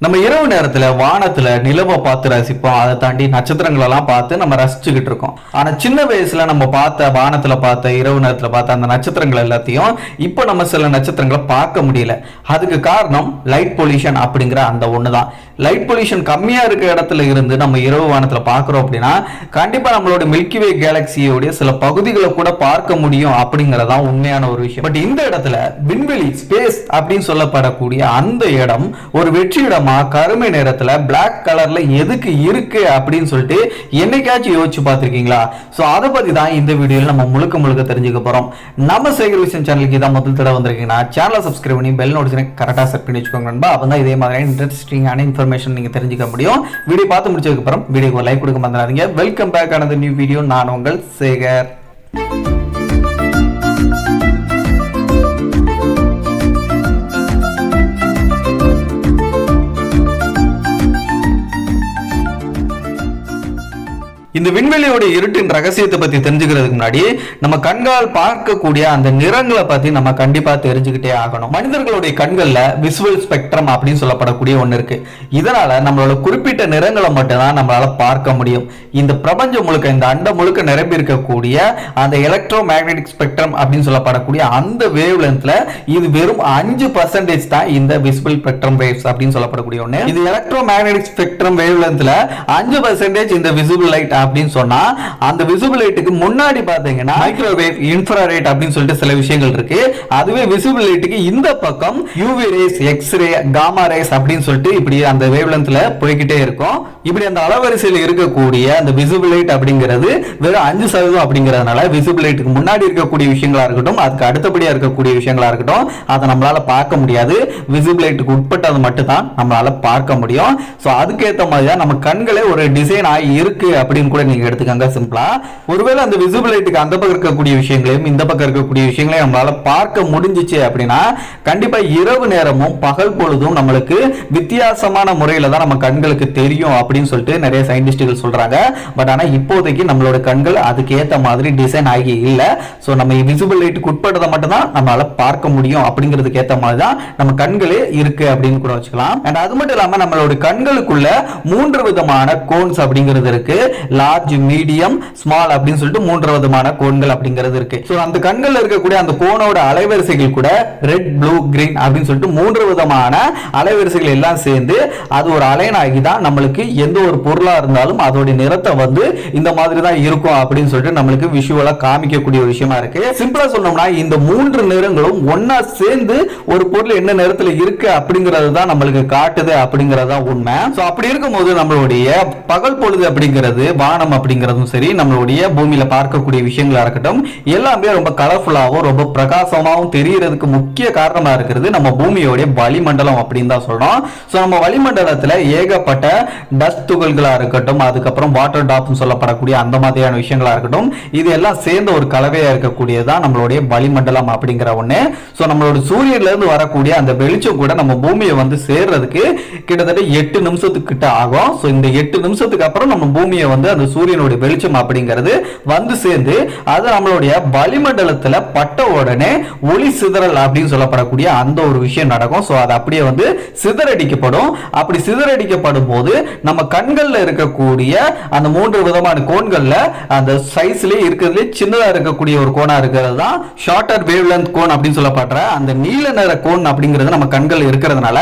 நம்ம இரவு நேரத்துல வானத்துல நிலவை பார்த்து ரசிப்போம். அதை தாண்டி நட்சத்திரங்கள் எல்லாம் பார்த்து நம்ம ரசிச்சுக்கிட்டு இருக்கோம். ஆனா சின்ன வயசுல நம்ம பார்த்த வானத்துல பார்த்த இரவு நேரத்துல பார்த்த அந்த நட்சத்திரங்கள் எல்லாத்தையும் இப்போ நம்ம சில நட்சத்திரங்களை பார்க்க முடியல. அதுக்கு காரணம் லைட் பொல்யூஷன் அப்படிங்கிற அந்த ஒண்ணுதான். லைட் பொல்யூஷன் கம்மியா இருக்க இடத்துல இருந்து நம்ம இரவு வானத்துல பார்க்குறோம் அப்படின்னா கண்டிப்பா நம்மளோட மில்கி வே கேலக்சியோடைய சில பகுதிகளை கூட பார்க்க முடியும் அப்படிங்கறதான் உண்மையான ஒரு விஷயம். பட் இந்த இடத்துல விண்வெளி ஸ்பேஸ் அப்படின்னு சொல்லப்படக்கூடிய அந்த இடம் ஒரு வெற்றி இடம் கருமை நேரத்துல பிளாக் கலர்ல எதுக்கு இருக்கு அப்படின்னு சொல்லிட்டு என்னைக்காச்சும் யோசிச்சு பார்த்துருக்கீங்களா? ஸோ அதை பத்தி தான் இந்த வீடியோல நம்ம முழுக்க முழுக்க தெரிஞ்சுக்க போறோம். நம்ம சேகர் விஷயம் சேனலுக்கு இதான் முதல் தடவை வந்திருக்கீங்கன்னா சேனலை சப்ஸ்கிரைப் பண்ணி பெல் நோட்டிஃபிகேஷன் கரெக்டாக செட் பண்ணி வச்சுக்கோங்க நண்பா. அப்பதான் இதே மாதிரி இன்ட்ரெஸ்டிங்கான இன்ஃபர்மேஷன் நீங்கள் தெரிஞ்சுக்க முடியும். வீடியோ பார்த்து முடிச்சதுக்கு அப்புறம் வீடியோக்கு லைக் கொடுக்க மறந்துடாதீங்க. வெல்கம் பேக் ஆனது நியூ வீடியோ நான் உங்கள் சேகர். இந்த விண்வெளியோட இருட்டின் ரகசியத்தை பத்தி தெரிஞ்சுக்கிறதுக்கு முன்னாடி நம்ம கண்கால் பார்க்கக்கூடிய அந்த நிறங்களை பத்தி நம்ம கண்டிப்பா தெரிஞ்சுக்கிட்டே ஆகணும். மனிதர்களுடைய கண்கள்ல விசுவல் ஸ்பெக்ட்ரம் அப்படின்னு சொல்லப்படக்கூடிய ஒண்ணு இருக்கு. இதனால நம்மளோட குறிப்பிட்ட நிறங்களை மட்டும்தான் நம்மளால பார்க்க முடியும். இந்த பிரபஞ்சம் முழுக்க இந்த அண்டம் முழுக்க நிரம்பி இருக்கக்கூடிய அந்த எலக்ட்ரோ மேக்னெட்டிக் ஸ்பெக்ட்ரம் அப்படின்னு சொல்லப்படக்கூடிய அந்த வேவ் லென்த்ல இது வெறும் அஞ்சு பர்சன்டேஜ் தான் இந்த விசுவல் ஸ்பெக்ட்ரம் வேவ்ஸ் அப்படின்னு சொல்லப்படக்கூடிய ஒண்ணு. இது எலக்ட்ரோ மேக்னெட்டிக் ஸ்பெக்ட்ரம் வேவ் லென்த்ல அஞ்சு பர்சன்டேஜ் இந்த விசிபிள் லைட் அப்படின்னு சொன்னா அந்த விசிபிள் லைட்டுக்கு முன்னாடி பாத்தீங்கன்னா மைக்ரோவேவ் இன்ஃப்ராரேட் அப்படின்னு சொல்லிட்டு சில விஷயங்கள் இருக்கு. அதுவே விசிபிள் லைட்டுக்கு இந்த பக்கம் UV rays X ray gamma rays அப்படின்னு சொல்லிட்டு இப்படி அந்த வேவ் லென்த்ல போய்கிட்டே இருக்கும். இப்படி அந்த அலவரிசையில் இருக்கக்கூடிய அந்த விசிபிள் லைட் அப்படிங்கிறது வெறும் அஞ்சு சதவீதம் அப்படிங்கிறதுனால விசிபிள் லைட்டுக்கு முன்னாடி இருக்கக்கூடிய விஷயங்களா இருக்கட்டும் அதுக்கு அடுத்தபடியா இருக்கக்கூடிய விஷயங்களா இருக்கட்டும் அதை நம்மளால பார்க்க முடியாது. விசிபிள் லைட்டுக்கு உட்பட்டது மட்டும் தான் நம்மளால பார்க்க முடியும். ஸோ அதுக்கேற்ற மாதிரி தான் நம்ம கண்களே ஒரு டிசைன் ஆகி இருக்கு அப்படின்னு கூட நீங்க எடுத்துக்கங்க சிம்பிளா. ஒருவேளை அந்த விசிபிள் லைட்டுக்கு அந்த பக்கம் இருக்கக்கூடிய விஷயங்களையும் இந்த பக்கம் இருக்கக்கூடிய விஷயங்களையும் நம்மளால பார்க்க முடிஞ்சிச்சு அப்படின்னா கண்டிப்பா இரவு நேரமும் பகல் பொழுதும் நம்மளுக்கு வித்தியாசமான முறையில தான் நம்ம கண்களுக்கு தெரியும் அப்படின்னு சொல்லிட்டு நிறைய சயின்டிஸ்டுகள் சொல்றாங்க. பட் ஆனா இப்போதைக்கு நம்மளோட கண்கள் அதுக்கு ஏத்த மாதிரி டிசைன் ஆகி இல்ல. சோ நம்ம விசிபிள் லைட்டுக்கு உட்பட்டதை மட்டும்தான் நம்மளால பார்க்க முடியும் அப்படிங்கிறதுக்கு ஏத்த மாதிரி தான் நம்ம கண்களே இருக்கு அப்படின்னு கூட வச்சுக்கலாம். அண்ட் அது மட்டும் இல்லாம நம்மளோட கண்களுக்குள்ள மூன்று விதமான கோன்ஸ் அப்படிங்கிறது இருக்கு. லார்ஜ் மீடியம் ஸ்மால் அப்படின்னு சொல்லிட்டு மூன்று விதமான கோன்கள் அப்படிங்கிறது இருக்கு. ஸோ அந்த கண்கள் இருக்கக்கூடிய அந்த கோனோட அலைவரிசைகள் கூட ரெட் ப்ளூ கிரீன் அப்படின்னு சொல்லிட்டு மூன்று விதமான அலைவரிசைகள் எல்லாம் சேர்ந்து அது ஒரு அலைன் ஆகி தான் நம்மளுக்கு எந்த ஒரு பொருளாக இருந்தாலும் அதோட நிறத்தை வந்து இந்த மாதிரி தான் இருக்கும் அப்படின்னு சொல்லிட்டு நம்மளுக்கு விஷுவலாக காமிக்கக்கூடிய ஒரு விஷயமா இருக்கு. சிம்பிளாக சொன்னோம்னா இந்த மூன்று நிறங்களும் ஒன்னா சேர்ந்து ஒரு பொருள் என்ன நிறத்தில் இருக்கு அப்படிங்கிறது தான் நம்மளுக்கு காட்டுது அப்படிங்கிறது தான் உண்மை. ஸோ அப்படி இருக்கும்போது நம்மளுடைய பகல் பொழுது அப்படிங்கிறது வானம் அப்படிங்கிறதும் சரி நம்மளுடைய பூமியில பார்க்கக்கூடிய விஷயங்களா இருக்கட்டும் எல்லாமே ரொம்ப கலர்ஃபுல்லாகவும் ரொம்ப பிரகாசமாகவும் தெரியறதுக்கு முக்கிய காரணமா இருக்கிறது நம்ம பூமியோடைய வளிமண்டலம் அப்படின்னு தான் சொல்றோம். ஸோ நம்ம வளிமண்டலத்துல ஏகப்பட்ட டஸ்ட் துகள்களா இருக்கட்டும் அதுக்கப்புறம் வாட்டர் டாப்னு சொல்லப்படக்கூடிய அந்த மாதிரியான விஷயங்களா இருக்கட்டும் இது எல்லாம் சேர்ந்த ஒரு கலவையா இருக்கக்கூடியதான் நம்மளுடைய வளிமண்டலம் அப்படிங்கிற ஒண்ணு. ஸோ நம்மளோட சூரியன்ல இருந்து வரக்கூடிய அந்த வெளிச்சம் கூட நம்ம பூமியை வந்து சேர்றதுக்கு கிட்டத்தட்ட எட்டு நிமிஷத்துக்கிட்ட ஆகும். ஸோ இந்த எட்டு நிமிஷத்துக்கு அப்புறம் நம்ம பூமியை வந்து அந்த சூரியனுடைய வெளிச்சம் அப்படிங்கிறது வந்து சேர்ந்து அது நம்மளுடைய வளிமண்டலத்தில் பட்ட உடனே ஒளி சிதறல் அப்படின்னு சொல்லப்படக்கூடிய அந்த ஒரு விஷயம் நடக்கும். ஸோ அது அப்படியே வந்து சிதறடிக்கப்படும். அப்படி சிதறடிக்கப்படும் போது நம்ம கண்களில் இருக்கக்கூடிய அந்த மூன்று விதமான கோண்களில் அந்த சைஸ்லேயே இருக்கிறதுலே சின்னதா இருக்கக்கூடிய ஒரு கோணா இருக்கிறது தான் ஷார்ட்டர் வேவ் லென்த் கோன் அப்படின்னு சொல்லப்படுற அந்த நீல நிற கோன் அப்படிங்கிறது நம்ம கண்கள் இருக்கிறதுனால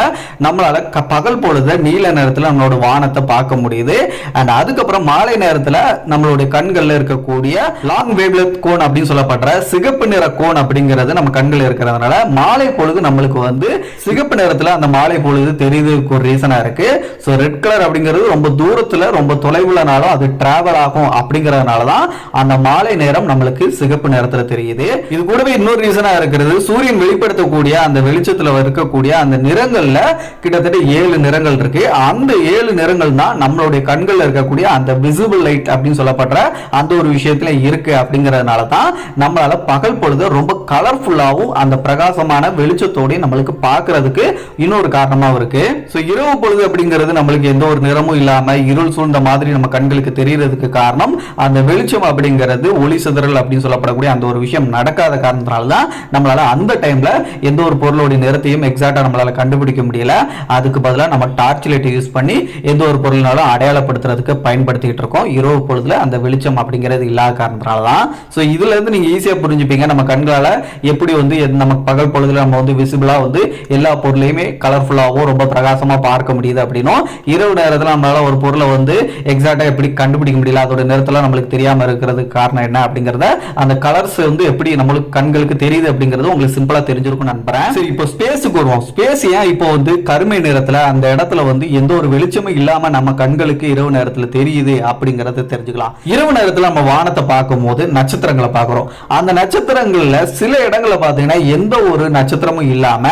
நம்மளால பகல் பொழுது நீல நிறத்தில் நம்மளோட வானத்தை பார்க்க முடியுது. அண்ட் அதுக்கப்புறம் மாலை நேரத்துல நம்மளுடைய கண்கள்ல இருக்கக்கூடிய லாங் வேவ்லெத் கோன் அப்படின்னு சொல்லப்படுற சிகப்பு நிற கோன் அப்படிங்கிறது நம்ம கண்கள் இருக்கிறதுனால மாலை பொழுது நம்மளுக்கு வந்து சிகப்பு நிறத்துல அந்த மாலை பொழுது தெரியுதுக்கு ஒரு ரீசனா இருக்கு. ஸோ ரெட் கலர் அப்படிங்கிறது ரொம்ப தூரத்துல ரொம்ப தொலைவுலனாலும் அது டிராவல் ஆகும் அப்படிங்கறதுனால தான் அந்த மாலை நேரம் நம்மளுக்கு சிகப்பு நேரத்துல தெரியுது. இது கூடவே இன்னொரு ரீசனா இருக்கிறது சூரியன் வெளிப்படுத்தக்கூடிய அந்த வெளிச்சத்துல இருக்கக்கூடிய அந்த நிறங்கள்ல கிட்டத்தட்ட ஏழு நிறங்கள் இருக்கு. அந்த ஏழு நிறங்கள் தான் நம்மளுடைய கண்கள்ல இருக்கக்கூடிய அந்த விசிபிள் விசிபிள் லைட் அப்படின்னு சொல்லப்படுற அந்த ஒரு விஷயத்துல இருக்கு அப்படிங்கறதுனால தான் நம்மளால பகல் பொழுது ரொம்ப கலர்ஃபுல்லாவும் அந்த பிரகாசமான வெளிச்சத்தோடய நம்மளுக்கு பார்க்கறதுக்கு இன்னொரு காரணமாவும் இருக்கு. ஸோ இரவு பொழுது அப்படிங்கிறது நம்மளுக்கு எந்த ஒரு நிறமும் இல்லாமல் இருள் சூழ்ந்த மாதிரி நம்ம கண்களுக்கு தெரியறதுக்கு காரணம் அந்த வெளிச்சம் அப்படிங்கிறது ஒளி சிதறல் அப்படின்னு சொல்லப்படக்கூடிய அந்த ஒரு விஷயம் நடக்காத காரணத்தினால தான் நம்மளால அந்த டைம்ல எந்த ஒரு பொருளுடைய நிறத்தையும் எக்ஸாக்டா நம்மளால கண்டுபிடிக்க முடியல. அதுக்கு பதிலாக நம்ம டார்ச் லைட் யூஸ் பண்ணி எந்த ஒரு பொருள்னாலும் அடையாளப்படுத்துறதுக்கு பயன்படுத்திக்கிட்டு இருக்கோம். இரவு பொழுதுல அந்த வெளிச்சம் அப்படிங்கிறது இல்லாத காரணத்தினால தான் ஸோ இதுல இருந்து நீங்க ஈஸியா புரிஞ்சுப்பீங்க. நம்ம கண்களால எப்படி வந்து நமக்கு நம்ம பகல் பொழுதுல நம்ம வந்து விசிபிளா வந்து எல்லா பொருளையுமே கலர்ஃபுல்லாகவும் ரொம்ப பிரகாசமா பார்க்க முடியுது அப்படின்னும் இரவு நேரத்தில் நம்மளால ஒரு பொருளை வந்து எக்ஸாக்டாக எப்படி கண்டுபிடிக்க முடியல அதோட நிறத்துல நம்மளுக்கு தெரியாம இருக்கிறதுக்கு காரணம் என்ன அப்படிங்கறத அந்த கலர்ஸ் வந்து எப்படி நம்மளுக்கு கண்களுக்கு தெரியுது அப்படிங்கிறது உங்களுக்கு சிம்பிளா தெரிஞ்சிருக்கும் நம்புறேன். சரி இப்போ ஸ்பேஸுக்கு வருவோம். ஸ்பேஸ் ஏன் இப்போ வந்து கருமை நிறத்துல அந்த இடத்துல வந்து எந்த ஒரு வெளிச்சமும் இல்லாம நம்ம கண்களுக்கு இரவு நேரத்தில் தெரியுது அப்படிங்கறத தெரிஞ்சுக்கலாம். இரவு நேரத்தில் நம்ம வானத்தை பார்க்கும்போது நட்சத்திரங்களை பார்க்குறோம். அந்த நட்சத்திரங்கள்ல சில இடங்களில் பாத்தீங்கன்னா எந்த ஒரு நட்சத்திரமும் இல்லாம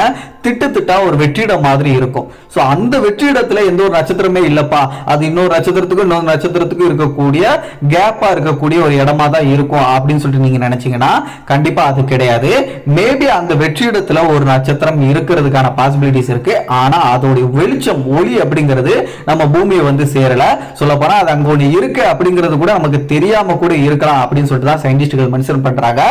திட்டு திட்டா ஒரு வெற்றிடம் மாதிரி இருக்கும். ஸோ அந்த வெற்றிடத்தில் எந்த ஒரு நட்சத்திரமே இல்லப்பா. அது இன்னொரு நட்சத்திரத்துக்கும் இன்னொரு நட்சத்திரத்துக்கும் இருக்கக்கூடிய கேப்பா இருக்கக்கூடிய ஒரு இடமா தான் இருக்கும் அப்படின்னு சொல்லிட்டு நீங்க நினைச்சீங்கன்னா கண்டிப்பா அது கிடையாது. மேபி அந்த வெற்றிடத்தில் ஒரு நட்சத்திரம் இருக்கிறதுக்கான பாசிபிலிட்டிஸ் இருக்கு. ஆனா அதோடைய வெளிச்சம் ஒளி அப்படிங்கிறது நம்ம பூமியை வந்து சேரல. சொல்ல போனா அது அங்க ஒன்று இருக்கு அப்படிங்கிறது கூட நமக்கு தெரியாம கூட இருக்கலாம் அப்படின்னு சொல்லிட்டு தான் சயின்டிஸ்டுகள் மென்ஷன் பண்றாங்க.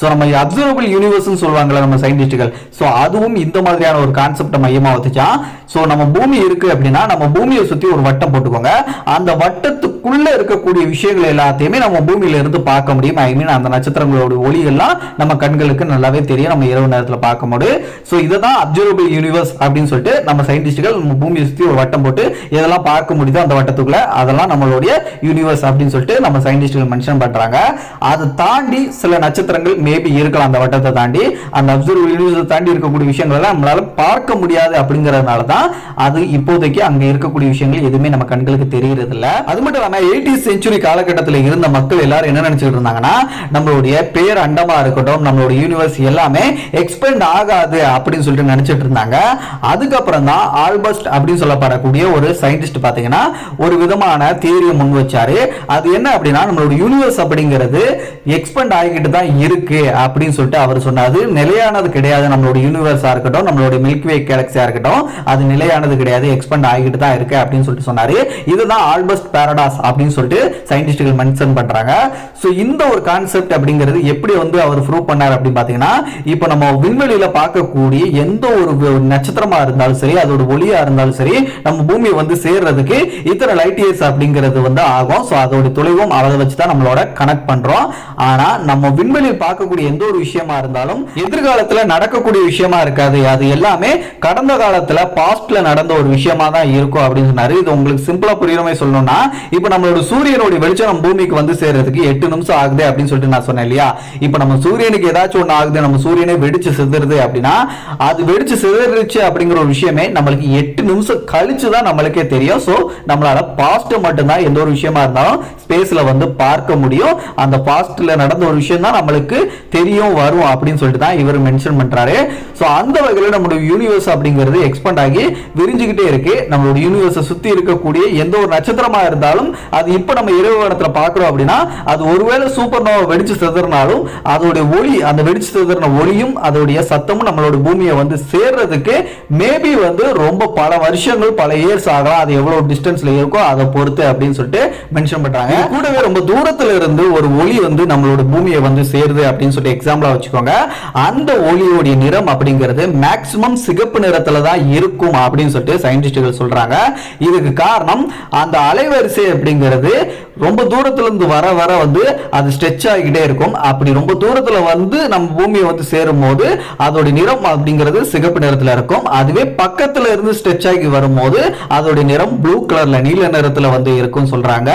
ஸோ நம்ம அப்சர்வபிள் யூனிவர்ஸ்னு சொல்லுவாங்கல்ல நம்ம சயின்டிஸ்டுகள் ஸோ அதுவும் இந்த மாதிரியான ஒரு கான்செப்டை மையமாக வச்சுச்சான் ஸோ நம்ம பூமி இருக்கு அப்படின்னா நம்ம பூமியை சுத்தி ஒரு வட்டம் போட்டுக்கோங்க. அந்த வட்டத்துக்குள்ள இருக்கக்கூடிய விஷயங்கள் எல்லாத்தையுமே நம்ம பூமியில இருந்து பார்க்க முடியும். ஐ மீன் அந்த நட்சத்திரங்களோட ஒளிகள்லாம் நம்ம கண்களுக்கு நல்லாவே தெரியும். நம்ம இரவு நேரத்தில் பார்க்க முடியும் ஸோ இதை தான் அப்சர்வபிள் யூனிவர்ஸ் அப்படின்னு சொல்லிட்டு நம்ம சயின்டிஸ்டுகள் நம்ம பூமியை சுத்தி ஒரு வட்டம் போட்டு இதெல்லாம் பார்க்க முடியுதோ அந்த வட்டத்துக்குள்ள அதெல்லாம் நம்மளுடைய யூனிவர்ஸ் அப்படின்னு சொல்லிட்டு நம்ம சயின்டிஸ்ட்கள் மென்ஷன் பண்றாங்க. அதை தாண்டி சில நட்சத்திரங்கள் மேபி இருக்கலாம். அந்த வட்டத்தை தாண்டி அந்த அப்சர்வ் யூனிவர்ஸை தாண்டி இருக்கக்கூடிய விஷயங்கள் எல்லாம் நம்மளால பார்க்க முடியாது அப்படிங்கிறதுனால தான் அது இப்போதைக்கு அங்க இருக்கக்கூடிய விஷயங்கள் எதுவுமே நம்ம கண்களுக்கு தெரியறது இல்லை அது மட்டும் இல்லாம எயிட்டி செஞ்சுரி காலகட்டத்தில் இருந்த மக்கள் எல்லாரும் என்ன நினைச்சிட்டு இருந்தாங்கன்னா நம்மளுடைய பேர் அண்டமா இருக்கட்டும் நம்மளுடைய யூனிவர்ஸ் எல்லாமே எக்ஸ்பெண்ட் ஆகாது அப்படின்னு சொல்லிட்டு நினைச்சிட்டு இருந்தாங்க. அதுக்கப்புறம் தான் ஆல்பஸ்ட் அப்படின்னு சொல்லப்படக்கூடிய ஒரு சயின்டிஸ்ட் பார்த்தீங்கன்னா ஒரு விதமான தேரியை முன் வச்சாரு அது என்ன அப்படின்னா நம்மளோட யூனிவர்ஸ் அப்படிங்கிறது எக்ஸ்பெண்ட் ஆகிக்கிட்டு தான் இருக்கு அப்படின்னு சொல்லிட்டு அவர் சொன்னார். நிலையானது கிடையாது. நம்மளோட யூனிவர்ஸா இருக்கட்டும் நம்மளோட மில்க்வே கேலக்சியா இருக்கட்டும் அது நிலையானது கிடையாது. எக்ஸ்பெண்ட் ஆகிட்டு தான் இருக்கு அப்படின்னு சொல்லிட்டு சொன்னாரு. இதுதான் ஆல்பஸ்ட் பேரடாஸ் அப்படின்னு சொல்லிட்டு சயின்டிஸ்டுகள் மென்ஷன் பண்றாங்க. ஸோ இந்த ஒரு கான்செப்ட் அப்படிங்கிறது எப்படி வந்து அவர் ப்ரூவ் பண்ணார் அப்படின்னு பாத்தீங்கன்னா இப்போ நம்ம விண்வெளியில பார்க்கக்கூடிய எந்த ஒரு நட்சத்திரமா இருந்தாலும் சரி அதோட ஒளியா இருந்தாலும் சரி நம்ம பூமியை வந்து சேர்றதுக்கு இத்தனை லைட் இயர்ஸ் அப்படிங்கிறது வந்து ஆகும். ஸோ அதோடைய தொலைவும் அதை வச்சு தான் நம்மளோட கனெக்ட் பண்ணுறோம் ஆனால் நம்ம விண்வெளியில் பார்க்கக்கூடிய எந்த ஒரு விஷயமா இருந்தாலும் எதிர்காலத்தில் நடக்கக்கூடிய விஷயமா இருக்காது. அது எல்லாமே கடந்த காலத்தில் பாஸ்ட்ல நடந்த ஒரு விஷயமா தான் இருக்கும் அப்படின்னு சொன்னார். இது உங்களுக்கு சிம்பிளாக புரியுற மாதிரி சொல்லணும்னா இப்போ நம்மளோட சூரியனுடைய வெளிச்சம் நம்ம பூமிக்கு வந்து சேர்றதுக்கு எட்டு நிமிஷம் ஆகுது அப்படின்னு சொல்லிட்டு நான் சொன்னேன் இல்லையா? இப்போ நம்ம சூரியனுக்கு ஏதாச்சும் ஒன்று ஆகுது நம்ம சூரியனை வெடிச்சு சிதறுது அப்படின்னா அது வெடிச்சு சிதறிச்சு அப்படிங்கிற ஒரு விஷயமே நம்மளுக்கு எட்டு நிமிஷம் கழிச்சு தான் நம்மளுக்கே தெரியும். ஸோ நம்மளால பாஸ்ட் மட்டும்தான் எந்த ஒரு விஷயம் இருந்தாலும் ஸ்பேஸ்ல வந்து பார்க்க முடியும். அந்த பாஸ்ட்ல நடந்த ஒரு விஷயம் தான் நம்மளுக்கு தெரியும் வரும் அப்படின்னு சொல்லிட்டு தான் இவர் மென்ஷன் பண்றாரு. ஸோ அந்த வகையில் நம்மளுடைய யூனிவர்ஸ் அப்படிங்கிறது எக்ஸ்பெண்ட் ஆகி விரிஞ்சுக்கிட்டே இருக்கு. நம்மளோட யூனிவர்ஸை சுத்தி இருக்கக்கூடிய எந்த ஒரு நட்சத்திரமா இருந்தாலும் அது இப்போ நம்ம இரவு இடத்துல பார்க்குறோம் அப்படின்னா அது ஒருவேளை சூப்பர் நோவை வெடிச்சு செதுறினாலும் அதோடைய ஒளி அந்த வெடிச்சு செதுறின ஒளியும் அதோடைய சத்தமும் நம்மளோட பூமியை வந்து சேர்றதுக்கு மேபி வந்து ரொம்ப பல வருஷங்கள் பல இயர்ஸ் ஆகலாம். அது எவ்வளோ டிஸ்டன்ஸ்ல இருக்கோ அதை பொறுத்து அப்படின்னு சொல்லிட்டு மென்ஷன் பண்றாங்க. கூடவே ரொம்ப தூரத்துல இருந்து ஒரு ஒளி வந்து நம்மளோட பூமியை வந்து சேருது அப்படின்னு சொல்லிட்டு எக்ஸாம்பிளா வச்சுக்கோங்க. அந்த ஒளியோடைய நிறம் அப்படிங்கிறது மேக்சிமம் சிகப்பு நிறத்துல தான் இருக்கும் அப்படின்னு சொல்லிட்டு சயின்டிஸ்டுகள் சொல்றாங்க. இதுக்கு காரணம் அந்த அலைவரிசை அப்படிங்கிறது ரொம்ப தூரத்துல இருந்து வர வர வந்து அது ஸ்ட்ரெச் ஆகிக்கிட்டே இருக்கும். அப்படி ரொம்ப தூரத்துல வந்து நம்ம பூமியை வந்து சேரும் போது அதோட நிறம் அப்படிங்கிறது சிகப்பு நிறத்துல இருக்கும். அதுவே பக்கத்துல இருந்து ஸ்ட்ரெச் ஆகி வரும்போது அதோட நிறம் ப்ளூ கலர்ல நீல நிறத்துல வந்து இருக்கும் சொல்றாங்க.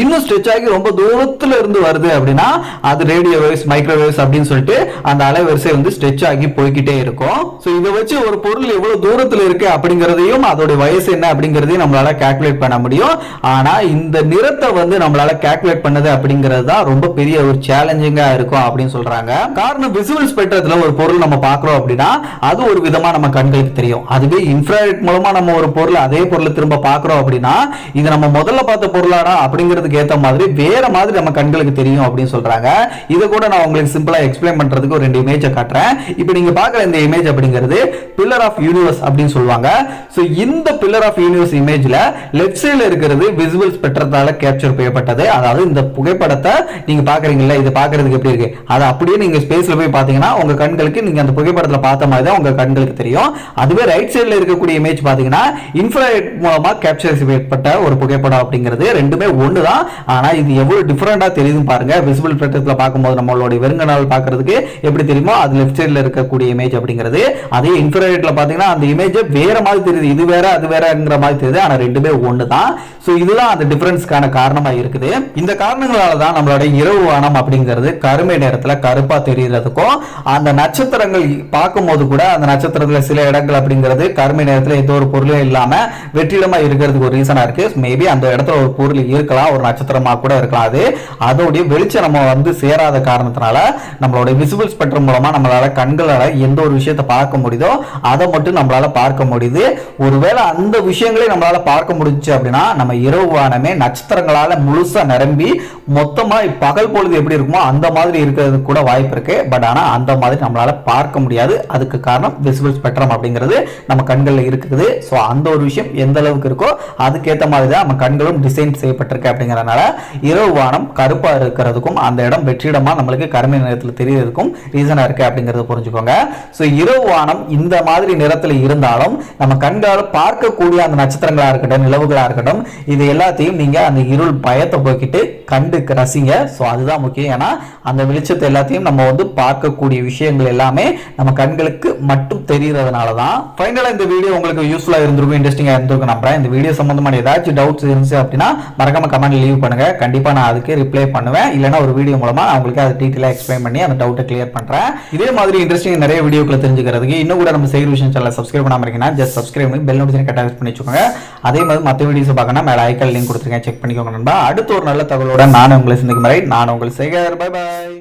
இன்னும் ஸ்ட்ரெச் ஆகி ரொம்ப தூரத்துல இருந்து வருது அப்படின்னா அது ரேடியோ வேவ்ஸ் மைக்ரோவேவ்ஸ் அப்படின்னு சொல்லிட்டு அந்த அலைவரிசை வந்து ஸ்ட்ரெச் ஆகி போய்கிட்டே இருக்கும். ஸோ இதை வச்சு ஒரு பொருள் எவ்வளவு தூரத்துல இருக்கு அப்படிங்கிறதையும் அதோட வயசு என்ன அப்படிங்கிறதையும் நம்மளால கால்குலேட் பண்ண முடியும். ஆனா இந்த நிறத்தை வந்து நம்மளால கால்குலேட் பண்ணது அப்படிங்கிறது தான் ரொம்ப பெரிய ஒரு சேலஞ்சிங்கா இருக்கும் அப்படின்னு சொல்றாங்க. காரணம் விசுவல் ஸ்பெக்ட்ரத்துல ஒரு பொருள் நம்ம பாக்குறோம் அப்படின்னா அது ஒரு விதமா நம்ம கண்களுக்கு தெரியும். அதுவே இன்ஃப்ராரெட் மூலமா நம்ம ஒரு பொருள் அதே பொருளை திரும்ப பார்க்கறோம் அப்படின்னா இது நம்ம முதல்ல பார்த்த பொருளாடா அப்படிங்கிறதுக்கு ஏத்த மாதிரி வேற மாதிரி நம்ம கண்களுக்கு தெரியும் அப்படின்னு சொல்றாங்க. இதை கூட நான் உங்களுக்கு சிம்பிளா எக்ஸ்பிளைன் பண்றதுக்கு ஒரு ரெண்டு இமேஜை காட்டுறேன். இப்போ நீங்க பார்க்குற இந்த இமேஜ் அப்படிங்கிறது பில்லர் ஆஃப் யூனிவர்ஸ் அப்படின்னு சொல்லுவாங்க. ஸோ இந்த பில்லர் ஆஃப் யூனிவர்ஸ் இமேஜ்ல லெஃப்ட் சைடில் இருக்கிறது விசுவல் ஸ்பெக்ட்ரத்தால கேப்சர் செய்யப்பட்டது அதாவது இந்த புகைப்படத்தை நீங்க பாக்குறீங்கல்ல இது பாக்குறதுக்கு எப்படி இருக்கு? அது அப்படியே நீங்க ஸ்பேஸ்ல போய் பாத்தீங்கன்னா உங்க கண்களுக்கு நீங்க அந்த புகைப்படத்துல பார்த்த மாதிரி தான் உங்க கண்களுக்கு தெரியும். அதுவே ரைட் சைடுல இருக்கக்கூடிய இமேஜ் பாத்தீங்கன்னா இன்ஃப்ராரெட் மூலமா கேப்சர் செய்யப்பட்ட ஒரு புகைப்படம் அப்படிங்கிறது ரெண்டுமே ஒன்று தான். ஆனா இது எவ்வளவு டிஃப்ரெண்டா தெரியுதுன்னு பாருங்க. விசிபிள் ஸ்பெக்ட்ரத்துல பார்க்கும்போது நம்மளுடைய வெறுங்கனால் பார்க்கறதுக்கு எப்படி தெரியுமோ அது லெஃப்ட் சைடுல இருக்கக்கூடிய இமேஜ் அப்படிங்கிறது. அதே இன்ஃப்ராரெட்ல பாத்தீங்கன்னா அந்த இமேஜ் வேற மாதிரி தெரியுது. இது வேற அது வேறங்கிற மாதிரி தெரியுது. ஆனா ரெண்டுமே ஒன்று தான் ஸோ இதுதான் அந்த டிஃபரன்ஸ்க்கான காரணமாக இருக்குது. இந்த காரணங்களால தான் நம்மளோட இரவு வானம் அப்படிங்கிறது கருமை நேரத்துல கருப்பா தெரியறதுக்கும் அந்த நட்சத்திரங்கள் பார்க்கும்போது கூட அந்த நட்சத்திரத்துல சில இடங்கள் அப்படிங்கிறது கருமை நேரத்துல எந்த ஒரு பொருளும் இல்லாம வெற்றிடமா இருக்கிறதுக்கு ஒரு ரீசனா இருக்கு. மேபி அந்த இடத்துல ஒரு பொருள் இருக்கலாம் ஒரு நட்சத்திரமா கூட இருக்கலாம். அது அதோடைய வெளிச்சம் நம்ம வந்து சேராத காரணத்தினால நம்மளோட விசிபிள் ஸ்பெக்ட்ரம் மூலமா நம்மளால கண்களால எந்த ஒரு விஷயத்தை பார்க்க முடியுதோ அதை மட்டும் நம்மளால பார்க்க முடியுது. ஒருவேளை அந்த விஷயங்களே நம்மளால பார்க்க முடிஞ்சுச்சு அப்படின்னா நம்ம இரவு வானமே நட்சத்திரங்களால முழுசாக நிரம்பி மொத்தமாக பகல் பொழுது எப்படி இருக்குமோ அந்த மாதிரி இருக்கிறதுக்கு கூட வாய்ப்பு இருக்கு. பட் ஆனால் அந்த மாதிரி நம்மளால் பார்க்க முடியாது. அதுக்கு காரணம் விசிபிள் ஸ்பெக்ட்ரம் அப்படிங்கிறது நம்ம கண்களில் இருக்குது. ஸோ அந்த ஒரு விஷயம் எந்த அளவுக்கு இருக்கோ அதுக்கேற்ற மாதிரி தான் நம்ம கண்களும் டிசைன் செய்யப்பட்டிருக்கு அப்படிங்கறதுனால இரவு வானம் கருப்பாக இருக்கிறதுக்கும் அந்த இடம் வெற்றிடமாக நம்மளுக்கு கருமை நிறத்தில் தெரியறதுக்கும் ரீசனாக இருக்குது அப்படிங்கிறத புரிஞ்சுக்கோங்க. ஸோ இரவு வானம் இந்த மாதிரி நிறத்தில் இருந்தாலும் நம்ம கண்களால் பார்க்கக்கூடிய அந்த நட்சத்திரங்களாக இருக்கட்டும் நிலவுகளாக இருக்கட்டும் இது எல்லாத்தையும் நீங்கள் அந்த இருள் பயத்தை போக்கிட்டு கண்டு ரசிங்க. ஸோ அதுதான் முக்கியம். ஏன்னா அந்த வெளிச்சத்தை எல்லாத்தையும் நம்ம வந்து பார்க்கக்கூடிய விஷயங்கள் எல்லாமே நம்ம கண்களுக்கு மட்டும் தெரிகிறதுனால தான். ஃபைனலாக இந்த வீடியோ உங்களுக்கு யூஸ்ஃபுல்லாக இருந்திருக்கும் இன்ட்ரெஸ்டிங்காக இருந்திருக்கும் நம்புறேன். இந்த வீடியோ சம்மந்தமான ஏதாச்சும் டவுட்ஸ் இருந்துச்சு அப்படின்னா மறக்காம கமெண்ட் லீவ் பண்ணுங்கள் கண்டிப்பாக நான் அதுக்கு ரிப்ளை பண்ணுவேன். இல்லைன்னா ஒரு வீடியோ மூலமாக உங்களுக்கு அதை டீட்டெயிலாக எக்ஸ்பிளைன் பண்ணி அந்த டவுட்டை கிளியர் பண்ணுறேன் இதே மாதிரி இன்ட்ரெஸ்டிங் நிறைய வீடியோக்களை தெரிஞ்சுக்கிறதுக்கு இன்னும் கூட நம்ம செய்கிற விஷயம் சேனல் சப்ஸ்கிரைப் பண்ணாமல் இருக்கீங்கன்னா ஜஸ்ட் சப்ஸ்கிரைப் பண்ணி பெல் நோட்டிஃபிகேஷன் கட்டாக்ட் பண்ணி வச்சுக்கோங்க. அதே மாதிரி மற்ற வீடியோஸ் பார்க்கணும் மேலே ஐக்கல் லிங்க் கொடுத்துருக்கேன். செக் பண்ணிக்கோங்க நண்பா. அடுத்த ஒரு நல்ல தகவலோட நான் உங்களை சந்திக்கும் வரை நான் உங்களை சேகர். பாய் பாய்